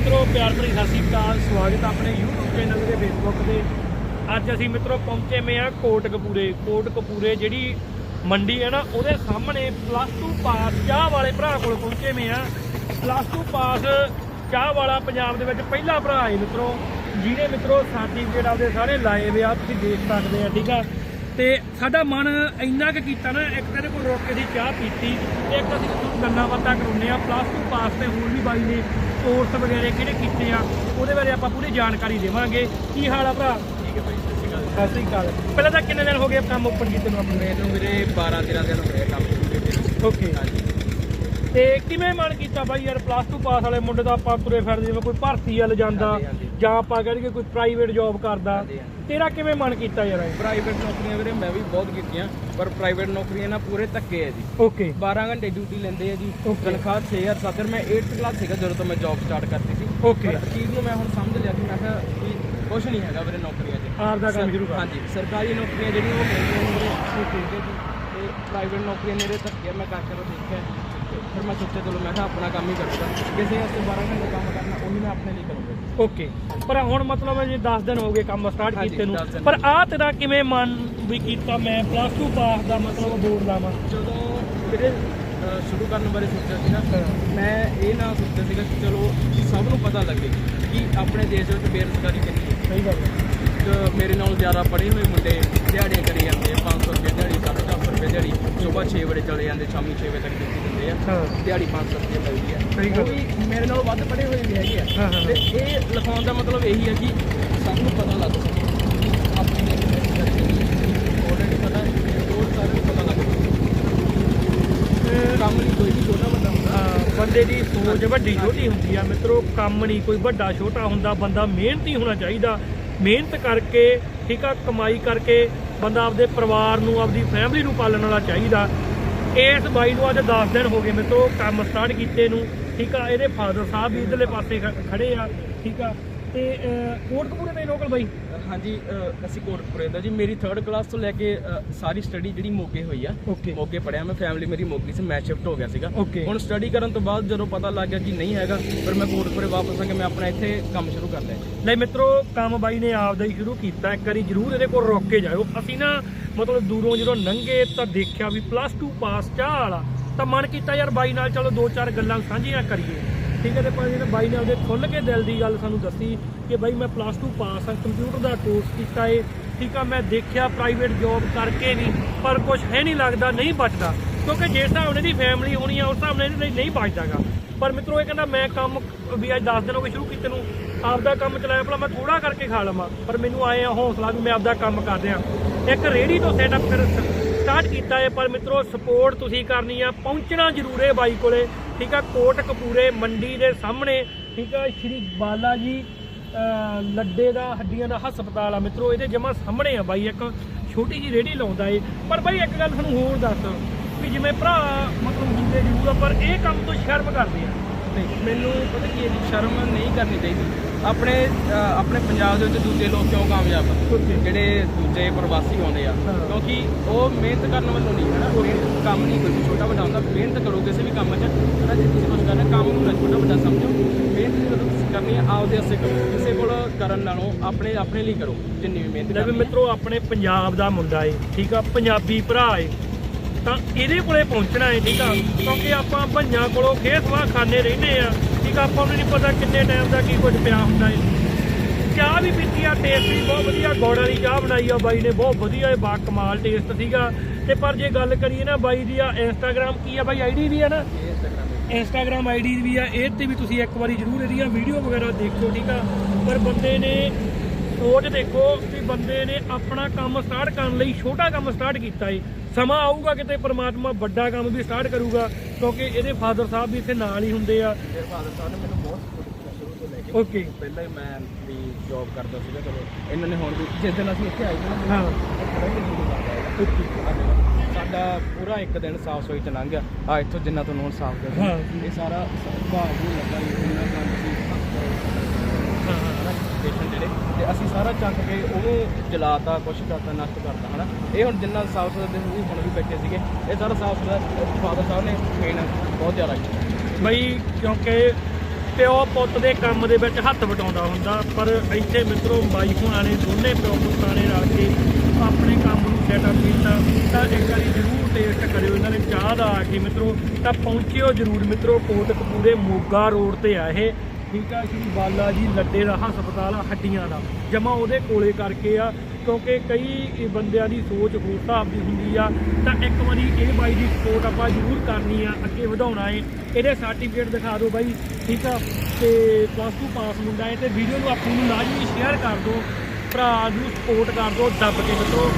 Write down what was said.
ਮਿੱਤਰੋ, ਪਿਆਰ ਭਰੀ ਸਤਿ ਸ਼੍ਰੀ ਅਕਾਲ। ਸਵਾਗਤ ਆਪਣੇ YouTube ਚੈਨਲ ਦੇ Facebook ਤੇ। ਅੱਜ ਅਸੀਂ ਮਿੱਤਰੋ ਪਹੁੰਚੇ ਮੇ ਆ ਕੋਟਕਪੂਰੇ। ਕੋਟਕਪੂਰੇ ਜਿਹੜੀ ਮੰਡੀ ਹੈ ਨਾ, ਉਹਦੇ ਸਾਹਮਣੇ ਪਲੱਸ 2 ਪਾਸ ਚਾਹ ਵਾਲੇ ਭਰਾ ਕੋਲ ਪਹੁੰਚੇ ਮੇ ਆ। ਪਲੱਸ 2 ਪਾਸ ਚਾਹ ਵਾਲਾ ਪੰਜਾਬ ਦੇ ਵਿੱਚ ਪਹਿਲਾ ਭਰਾ ਹੈ ਮਿੱਤਰੋ। ਜਿਹਨੇ ਮਿੱਤਰੋ ਸਰਟੀਫਿਕੇਟ ਆਪਦੇ ਸਾਰੇ ਲਾਏ ਹੋਏ ਆ, ਤੁਸੀਂ ਦੇਖ ਸਕਦੇ ਆ, ਠੀਕ ਆ? ਤੇ ਸਾਡਾ ਮਨ ਇੰਨਾ ਕੁ ਕੀਤਾ ਨਾ, ਇੱਕ ਤੇਰੇ ਕੋਲ ਰੋਕ ਕੇ ਦੀ ਚਾਹ ਪੀਤੀ, ਤੇ ਇੱਕ ਅਸੀਂ ਗੱਲਾਂ ਬਾਤਾਂ ਕਰਾਉਂਦੇ ਆ। ਪਲੱਸ 2 ਪਾਸ ਤੇ ਹੋਰ ਵੀ ਬਾਈ ਨੇ ਕੋਰਸ ਵਗੈਰੇ ਕਿਹੜੇ ਕੀਤੇ ਆ ਉਹਦੇ ਬਾਰੇ ਆਪਾਂ ਪੂਰੀ ਜਾਣਕਾਰੀ ਦੇਵਾਂਗੇ। ਕੀ ਹਾਲ ਆ ਭਰਾ? ਠੀਕ ਹੈ ਭਾਈ ਸਤਿ ਸ਼੍ਰੀ ਅਕਾਲ। ਸਤਿ ਸ੍ਰੀ ਅਕਾਲ। ਪਹਿਲਾਂ ਤਾਂ ਕਿੰਨੇ ਦਿਨ ਹੋ ਗਏ ਕੰਮ ਓਪਨ ਕੀਤੇ ਨੂੰ ਆਪਣੇ? ਮੈਨੂੰ ਵੀਰੇ 12 13 ਦਿਨ ਹੋ ਗਏ ਕੰਮ ਕੀਤੇ ਓਕੇ ਤੇ ਕਿਵੇਂ ਮਨ ਕੀਤਾ ਬਾਈ ਯਾਰ ਪਲੱਸ 2 ਪਾਸ ਵਾਲੇ ਮੁੰਡੇ ਦਾ ਆਪਾਂ ਤੁਰੇ ਫਿਰਦੇ ਜਿਵੇਂ ਕੋਈ ਭਰਤੀ ਵੱਲ ਜਾਂਦਾ। ਜਾਂ ਆਪਾਂ ਕਹਿੰਦੇ ਕੋਈ ਪ੍ਰਾਈਵੇਟ ਜੌਬ ਕਰਦਾ। ਤੇਰਾ ਕਿਵੇਂ ਮਨ ਕੀਤਾ ਯਾਰ ਪ੍ਰਾਈਵੇਟ ਨੌਕਰੀਆਂ ਵੀਰੇ ਮੈਂ ਵੀ ਬਹੁਤ ਕੀਤੀਆਂ ਪਰ ਪ੍ਰਾਈਵੇਟ ਨੌਕਰੀਆਂ ਨਾ ਪੂਰੇ ਧੱਕੇ ਹੈ ਜੀ। ਓਕੇ 12 ਘੰਟੇ ਡਿਊਟੀ ਲੈਂਦੇ ਆ ਜੀ Okay. ਤਨਖਾਹ 6000 7000 ਮੈਂ 8th ਕਲਾਸ ਸੀਗਾ ਜਦੋਂ ਤੋਂ ਮੈਂ ਜੌਬ ਸਟਾਰਟ ਕਰਤੀ ਸੀ। Okay. ਪਰ ਚੀਜ਼ ਨੂੰ ਮੈਂ ਹੁਣ ਸਮਝ ਲਿਆ ਕਿ ਮੈਂ ਕਿਹਾ ਵੀ ਕੁਝ ਨਹੀਂ ਹੈਗਾ ਵੀਰੇ ਨੌਕਰੀਆਂ 'ਚ ਆਪ ਦਾ ਕੰਮ ਸਰ- ਕਰ। ਹਾਂਜੀ ਸਰਕਾਰੀ ਨੌਕਰੀਆਂ ਜਿਹੜੀਆਂ ਉਹ ਮਿਲਦੀਆਂ ਨੇ ਵੀਰੇ। Okay. ਠੀਕ ਹੈ ਜੀ ਤੇ ਪ੍ਰਾਈਵੇਟ ਨੌਕਰੀਆਂ ਮੇਰੇ ਧੱਕੇ ਆ, ਮੈਂ ਕਰ ਕਰ ਦੇਖਿਆ। ਫਿਰ ਮੈਂ ਸੋਚਿਆ ਚਲੋ ਮੈਂ ਕਿਹਾ ਆਪਣਾ ਕੰਮ ਹੀ ਕਰੂੰਗਾ। ਕਿਸੇ ਵਾਸਤੇ 12 ਘੰਟੇ ਕੰਮ ਕਰਨਾ ਉਹੀ ਮੈਂ ਆਪਣੇ ਲਈ ਕਰੂੰਗਾ। ਓਕੇ ਪਰ ਹੁਣ ਮਤਲਬ ਜੇ 10 ਦਿਨ ਹੋ ਗਏ ਕੰਮ ਸਟਾਰਟ ਹਾਂਜੀ, ਕੀਤੇ ਨੂੰ। 10 ਦਿਨ। ਪਰ ਆ ਤੇਰਾ ਕਿਵੇਂ ਮਨ ਵੀ ਕੀਤਾ ਮੈਂ? ਪਲੱਸ 2 ਪਾਸ ਦਾ ਮਤਲਬ ਬੋਰਡ ਲਾਵਾਂ। ਜਦੋਂ ਮੇਰੇ ਅਹ, ਸ਼ੁਰੂ ਕਰਨ ਬਾਰੇ ਸੋਚਿਆ ਸੀ ਨਾ ਮੈਂ ਇਹ ਨਾ ਸੋਚਿਆ ਸੀਗਾ ਕਿ ਚਲੋ ਸਭ ਨੂੰ ਪਤਾ ਲੱਗੇ ਕਿ ਆਪਣੇ ਦੇਸ਼ ਵਿੱਚ ਬੇਰੁਜ਼ਗਾਰੀ ਕਿੰਨੀ ਹੈ। ਸਹੀ ਗੱਲ ਹੈ। ਤੇ ਮੇਰੇ ਨਾਲ ਜ਼ਿਆਦਾ ਪੜ੍ਹੇ ਹੋਏ ਮੁੰਡੇ ਦਿਹਾੜੀਆਂ ਕਰੀ ਜਾਂਦੇ ਆ 500 ਰੁਪਏ ਦਿਹਾੜੀ 700 ਰੁਪਏ ਦਿਹਾੜੀ ਸਵੇਰ 6 ਵਜੇ ਚਲੇ ਜਾਂਦੇ ਸ਼ਾਮੀ 6 ਵਜੇ ਤੱਕ ਡਿਊਟੀ ਦਿੰਦੇ ਆ। ਦਿਹਾੜੀ 500 ਰੁਪਏ ਮਿਲਦੀ ਆ। ਸਹੀ ਗੱਲ। ਮੇਰੇ ਨਾਲ ਵੱਧ ਪੜ੍ਹੇ ਹੋਏ ਵੀ ਹੈਗੇ ਆ। ਤੇ ਇਹ ਲਿਖਾਉਣ ਦਾ ਮਤਲਬ ਇਹੀ ਹੈ ਕਿ ਸਭ ਨੂੰ ਪਤਾ ਲੱਗ ਸਕੇ। ਆਪਣੇ ਆਲਰੇਡੀ ਪਤਾ ਹੋਰ ਪਤਾ ਲੱਗ ਕੰਮ ਨਹੀਂ ਕੋਈ ਵੀ ਛੋਟਾ ਵੱਡਾ ਹੁੰਦਾ। ਅਹ ਬੰਦੇ ਦੀ ਸੋਚ ਵੱਡੀ ਛੋਟੀ ਹੁੰਦੀ ਆ। ਮਿੱਤਰੋ ਕੰਮ ਨਹੀਂ ਕੋਈ ਵੱਡਾ ਛੋਟਾ ਹੁੰਦਾ ਬੰਦਾ ਮਿਹਨਤੀ ਹੋਣਾ ਚਾਹੀਦਾ। ਮਿਹਨਤ ਕਰਕੇ, ਠੀਕ ਆ ਕਮਾਈ ਕਰਕੇ ਬੰਦਾ ਆਪਦੇ ਪਰਿਵਾਰ ਨੂੰ, ਆਪਦੀ ਫੈਮਿਲੀ ਨੂੰ ਪਾਲਣ ਵਾਲਾ ਚਾਹੀਦਾ। ਇਸ ਬਾਈ ਨੂੰ ਅੱਜ 10 ਦਿਨ ਹੋ ਗਏ ਮੇਰੇ ਤੋਂ ਕੰਮ ਸਟਾਰਟ ਕੀਤੇ ਨੂੰ। ਠੀਕ ਆ, ਇਹਦੇ ਫਾਦਰ ਸਾਹਿਬ ਵੀ ਇਧਰਲੇ ਪਾਸੇ ਖ- ਖੜੇ ਆ। ਠੀਕ ਆ ਤੇ ਕੋਟਕਪੂਰੇ ਦੇ ਲੋਕਲ ਬਾਈ? ਹਾਂਜੀ ਅਸੀਂ ਕੋਟਪੁਰੇ ਦਾ ਜੀ। ਮੇਰੀ 3rd ਕਲਾਸ ਤੋਂ ਲੈ ਕੇ ਸਾਰੀ ਸਟੱਡੀ ਜਿਹੜੀ ਮੋਗੇ ਹੋਈ ਆ। ਮੋਗੇ ਪੜਿਆ ਮੈਂ ਫੈਮਿਲੀ ਮੇਰੀ ਮੋਗੀ ਸੀ ਮੈਂ ਸ਼ਿਫਟ ਹੋ ਗਿਆ ਸੀਗਾ. ਹੁਣ ਸਟੱਡੀ ਕਰਨ ਤੋਂ ਬਾਅਦ ਜਦੋਂ ਪਤਾ ਲੱਗ ਗਿਆ ਕਿ ਨਹੀਂ ਹੈਗਾ ਫਿਰ ਮੈਂ ਕੋਟਪੁਰੇ ਵਾਪਸ ਆ ਕੇ ਮੈਂ ਆਪਣਾ ਇੱਥੇ ਕੰਮ ਸ਼ੁਰੂ ਕਰ ਲਿਆ ਨਹੀਂ ਮਿੱਤਰੋ ਕੰਮ ਬਾਈ ਨੇ ਆਪਦਾ ਹੀ ਸ਼ੁਰੂ ਕੀਤਾ। ਇੱਕ ਵਾਰੀ ਜਰੂਰ ਇਹਦੇ ਕੋਲ ਰੁਕ ਕੇ ਜਾਇਓ। ਅਸੀਂ ਨਾ ਮਤਲਬ ਦੂਰੋਂ ਜਦੋਂ ਲੰਘੇ ਤਾਂ ਦੇਖਿਆ ਵੀ ਪਲੱਸ 2 ਪਾਸ ਚਾਹ ਵਾਲਾ। ਤਾਂ ਮਨ ਕੀਤਾ ਯਾਰ ਬਾਈ ਨਾਲ ਚਲੋ ਦੋ ਚਾਰ ਗੱਲਾਂ ਸਾਂਝੀਆਂ ਕਰੀਏ। ਠੀਕ ਹੈ ਤੇ ਪਰ ਇਹਨੇ ਬਾਈ ਨੇ ਉਹਦੇ ਖੁੱਲ ਕੇ ਦਿਲ ਦੀ ਗੱਲ ਸਾਨੂੰ ਦੱਸੀ ਕਿ ਬਾਈ ਮੈਂ ਪਲੱਸ 2 ਪਾਸ ਆ ਕੰਪਿਊਟਰ ਦਾ ਕੋਰਸ ਕੀਤਾ ਏ, ਠੀਕ ਆ, ਮੈਂ ਦੇਖਿਆ ਪ੍ਰਾਈਵੇਟ ਜੌਬ ਕਰਕੇ ਵੀ ਪਰ ਕੁਝ ਹੈ ਨਹੀਂ ਲੱਗਦਾ, ਨਹੀਂ ਬਚਦਾ। ਕਿਉਂਕਿ ਜਿਸ ਹਿਸਾਬ ਨਾਲ ਇਹਦੀ ਫੈਮਿਲੀ ਹੋਣੀ ਆ, ਉਸ ਹਿਸਾਬ ਨਾਲ ਇਹਦੇ ਲਈ ਨਹੀਂ ਬਚਦਾਗਾ। ਪਰ ਮਿੱਤਰੋ, ਇਹ ਕਹਿੰਦਾ ਮੈਂ ਕੰਮ ਵੀ ਅੱਜ 10 ਦਿਨ ਹੋ ਗਏ ਸ਼ੁਰੂ ਕੀਤੇ ਨੂੰ, ਆਪਦਾ ਕੰਮ ਚਲਾਇਆ, ਭਲਾ ਮੈਂ ਥੋੜਾ ਕਰਕੇ ਖਾ ਲਵਾਂ, ਪਰ ਮੈਨੂੰ ਆਏ ਆ ਹੌਸਲਾ ਵੀ ਮੈਂ ਆਪਦਾ ਕੰਮ ਕਰ ਰਿਹਾ। ਇੱਕ ਰੇੜੀ ਤੋਂ ਸੈਟਅਪ ਫਿਰ ਸਟਾਰਟ ਕੀਤਾ ਹੈ, ਪਰ ਮਿੱਤਰੋ ਸਪੋਰਟ ਤੁਸੀਂ ਕਰਨੀ ਆ, ਪਹੁੰਚਣਾ ਜ਼ਰੂਰ ਹੈ ਬਾਈ ਕੋਲੇ, ਠੀਕ ਆ? ਕੋਟ ਕਪੂਰੇ ਮੰਡੀ ਦੇ ਸਾਹਮਣੇ, ਠੀਕ ਆ? ਸ਼੍ਰੀ ਬਾਲਾ ਜੀ ਲੱਡੇ ਦਾ, ਹੱਡੀਆਂ ਦਾ ਹਸਪਤਾਲ ਆ ਮਿੱਤਰੋ, ਇਹਦੇ ਜਮਾ ਸਾਹਮਣੇ ਆ ਬਾਈ, ਇੱਕ ਛੋਟੀ ਜੀ ਰੇੜੀ ਲਾਉਂਦਾ ਏ। ਪਰ ਬਾਈ, ਇੱਕ ਗੱਲ ਤੁਹਾਨੂੰ ਹੋਰ ਦੱਸ, ਵੀ ਜਿਵੇਂ ਭਰਾ ਮਤਲਬ ਹੁੰਦੇ ਜ਼ਰੂਰ ਆ, ਪਰ ਇਹ ਕੰਮ ਤੋਂ ਸ਼ਰਮ ਕਰਦੇ ਆ। ਨਹੀਂ। ਮੈਨੂੰ ਪਤਾ ਕੀ ਹੈ ਜੀ ਸ਼ਰਮ ਨਹੀਂ ਕਰਨੀ ਚਾਹੀਦੀ। ਆਪਣੇ ਆਪਣੇ ਪੰਜਾਬ ਦੇ ਵਿੱਚ ਦੂਜੇ ਲੋਕ ਕਿਉਂ ਕਾਮਯਾਬ ਆ. ਜਿਹੜੇ ਦੂਜੇ ਪ੍ਰਵਾਸੀ ਆਉਂਦੇ ਆ। ਕਿਉਂਕਿ ਉਹ ਮਿਹਨਤ ਕਰਨ ਵੱਲੋਂ ਨਹੀਂ ਹੈ ਨਾ ਮਿਹਨਤ ਕੰਮ ਨਹੀਂ ਕੋਈ ਵੀ ਛੋਟਾ ਵੱਡਾ ਹੁੰਦਾ। ਮਿਹਨਤ ਕਰੋ ਕਿਸੇ ਵੀ ਕੰਮ 'ਚ। ਹਨਾ ਜੇ ਤੁਸੀਂ ਕੁਝ ਕਰਨਾ ਕੰਮ ਨੂੰ ਨਾ ਛੋਟਾ ਵੱਡਾ ਸਮਝੋ। ਮਿਹਨਤ ਜਦੋਂ ਤੁਸੀਂ ਕਰਨੀ ਹੈ ਆਪਦੇ ਵਾਸਤੇ ਕਰੋ। ਕਿਸੇ ਕੋਲ ਕਰਨ ਨਾਲੋਂ ਆਪਣੇ ਆਪਣੇ ਲਈ ਕਰੋ ਜਿੰਨੀ ਵੀ ਮਿਹਨਤ ਲੈ ਵੀ ਕਰਨੀ ਹੈ ਮਿੱਤਰੋ ਆਪਣੇ ਪੰਜਾਬ ਦਾ ਮੁੰਡਾ ਏ ਠੀਕ ਆ? ਪੰਜਾਬੀ ਭਰਾ ਏ। ਤਾਂ ਇਹਦੇ ਕੋਲੇ ਪਹੁੰਚਣਾ ਏ ਠੀਕ ਆ, ਕਿਉਂਕਿ ਆਪਾਂ ਭਈਆਂ ਕੋਲੋਂ ਖੇਸਵਾ ਖਾਣੇ ਰਹਿੰਦੇ ਆ। ਠੀਕ ਆ, ਆਪਾਂ ਨੂੰ ਨਹੀਂ ਪਤਾ ਕਿੰਨੇ ਟਾਈਮ ਦਾ ਕੀ ਕੁਝ ਪਿਆ ਹੁੰਦਾ ਏ। ਚਾਹ ਵੀ ਪੀਤੀ ਆ ਟੇਸਟ ਵੀ ਬਹੁਤ ਵਧੀਆ, ਗੋੜ ਵਾਲੀ ਚਾਹ ਬਣਾਈ ਆ ਬਾਈ ਨੇ, ਬਹੁਤ ਵਧੀਆ ਏ, ਬਾ ਕਮਾਲ ਟੇਸਟ ਸੀਗਾ। ਤੇ ਪਰ ਜੇ ਗੱਲ ਕਰੀਏ ਨਾ ਬਾਈ ਦੀ ਆ ਇੰਸਟਾਗ੍ਰam ਕੀ ਆ ਬਾਈ ਆਈਡੀ ਵੀ ਆ ਨਾ? ਇਹ Instagram ਤੇ। ਇੰਸਟਾਗ੍ਰam ਆਈਡੀ ਵੀ ਆ ਇਹ ਤੇ ਵੀ ਤੁਸੀਂ ਇੱਕ ਵਾਰੀ ਜਰੂਰ ਇਹਦੀਆਂ ਵੀਡੀਓ ਵਗੈਰਾ ਦੇਖੋ ਠੀਕ ਆ। ਪਰ ਬੰਦੇ ਨੇ ਸੋਚ ਦੇਖੋ ਵੀ ਬੰਦੇ ਨੇ ਆਪਣਾ ਕੰਮ ਸਟਾਰਟ ਕਰਨ ਲਈ ਛੋਟਾ ਕੰਮ ਸਟਾਰਟ ਕੀਤਾ ਏ। ਸਮਾਂ ਆਊਗਾ ਕਿਤੇ ਪ੍ਰਮਾਤਮਾ ਵੱਡਾ ਕੰਮ ਵੀ ਸਟਾਰਟ ਕਰੂਗਾ ਕਿਉਂਕਿ ਇਹਦੇ ਫਾਦਰ ਸਾਹਿਬ ਵੀ ਇੱਥੇ ਨਾਲ ਹੀ ਹੁੰਦੇ ਆ। ਮੇਰੇ ਫਾਦਰ ਸਾਹਿਬ ਨੇ ਮੈਨੂੰ ਬਹੁਤ support ਕੀਤਾ ਸ਼ੁਰੂ ਤੋਂ ਲੈ ਕੇ। ਓਕੇ ਪਹਿਲਾਂ ਹੀ ਮੈਂ ਵੀ ਜੌਬ ਕਰਦਾ ਸੀਗਾ ਚਲੋ ਇਹਨਾਂ ਨੇ ਹੁਣ ਵੀ ਜਿਸ ਦਿਨ ਅਸੀਂ ਇੱਥੇ ਆਏ ਸੀ ਨਾ ਹਾਂ। ਸਾਡਾ ਪੂਰਾ ਇੱਕ ਦਿਨ ਸਾਫ਼ ਸਫ਼ਾਈ ਚ ਲੰਘ ਗਿਆ। ਆ ਇੱਥੋਂ ਜਿੰਨਾ ਤੁਹਾਨੂੰ ਹੁਣ ਸਾਫ਼ ਕਰ ਹਾਂ। ਇਹ ਸਾਰਾ ਭਾਗ ਨੂੰ ਲੱਗਾ ਇੰਨਾ ਕੰਮ ਸੀ ਹਾਂ ਹਾਂ ਪੇਸ਼ੈਂਟ ਜਿਹੜੇ ਤੇ ਅਸੀਂ ਸਾਰਾ ਚੱਕ ਕੇ ਉਹਨੂੰ ਜਲਾਤਾ, ਕੁਛ ਕਰਤਾ, ਨਸ਼ਟ ਕਰਤਾ, ਹਨਾ? ਇਹ ਹੁਣ ਜਿੰਨਾ ਸਾਫ਼ ਸੁਥਰਾ ਦੇ ਸੀ ਹੁਣ ਵੀ ਬੈਠੇ ਸੀਗੇ। ਇਹ ਸਾਰਾ ਸਾਫ਼ ਸੁਥਰਾ ਫਾਦਰ ਸਾਹਿਬ ਨੇ ਮੇਨ ਬਹੁਤ ਜ਼ਿਆਦਾ ਕੀਤਾ। ਬਈ, ਕਿਉਂਕਿ ਪਿਓ ਪੁੱਤ ਦੇ ਕੰਮ ਦੇ ਵਿੱਚ ਹੱਥ ਵਟਾਉਂਦਾ ਹੁੰਦਾ, ਪਰ ਇੱਥੇ ਮਿੱਤਰੋ, ਬਾਈ ਹੁਣਾਂ ਨੇ ਦੋਨੇ ਪਿਓ ਪੁੱਤਾਂ ਨੇ ਰਲ ਕੇ ਆਪਣੇ ਕੰਮ ਨੂੰ ਸੈਟਅਪ ਕੀਤਾ। ਤਾਂ ਇੱਕ ਵਾਰੀ ਜ਼ਰੂਰ ਟੇਸਟ ਕਰਿਓ ਇਹਨਾਂ ਨੇ ਚਾਹ ਦਾ ਆ ਕੇ ਮਿੱਤਰੋ, ਤਾਂ ਪਹੁੰਚਿਓ ਜ਼ਰੂਰ ਮਿੱਤਰੋ ਕੋਟਕਪੂਰੇ ਮੋਗਾ ਰੋਡ ਤੇ ਆ ਇਹ। ਠੀਕ ਆ, ਸ਼੍ਰੀ ਬਾਲਾ ਜੀ ਲੱਡੇ ਦਾ ਹਸਪਤਾਲ ਆ, ਹੱਡੀਆਂ ਦਾ। ਜਮਾ ਉਹਦੇ ਕੋਲੇ ਕਰਕੇ ਆ, ਕਿਉਂਕਿ ਕਈ ਬੰਦਿਆਂ ਦੀ ਸੋਚ ਹੋਰ ਹਿਸਾਬ ਦੀ ਹੁੰਦੀ ਆ। ਤਾਂ ਇੱਕ ਵਾਰੀ ਇਹ ਬਾਈ ਦੀ ਸਪੋਰਟ ਆਪਾਂ ਜ਼ਰੂਰ ਕਰਨੀ ਆ, ਅੱਗੇ ਵਧਾਉਣਾ ਏ। ਇਹਦੇ ਸਰਟੀਫਿਕੇਟ ਦਿਖਾ ਦਿਓ ਬਾਈ, ਠੀਕ ਆ? ਤੇ ਪਲੱਸ 2 ਪਾਸ ਮੁੰਡਾ ਏ, ਤੇ ਵੀਡੀਓ ਨੂੰ ਆਪਣੀ ਨੂੰ ਲਾਜ਼ਮੀ ਸ਼ੇਅਰ ਕਰ ਦਿਓ। ਭਰਾ ਨੂੰ ਸਪੋਰਟ ਕਰ ਦਿਓ, ਦੱਬ ਕੇ ਮਿੱਤਰੋ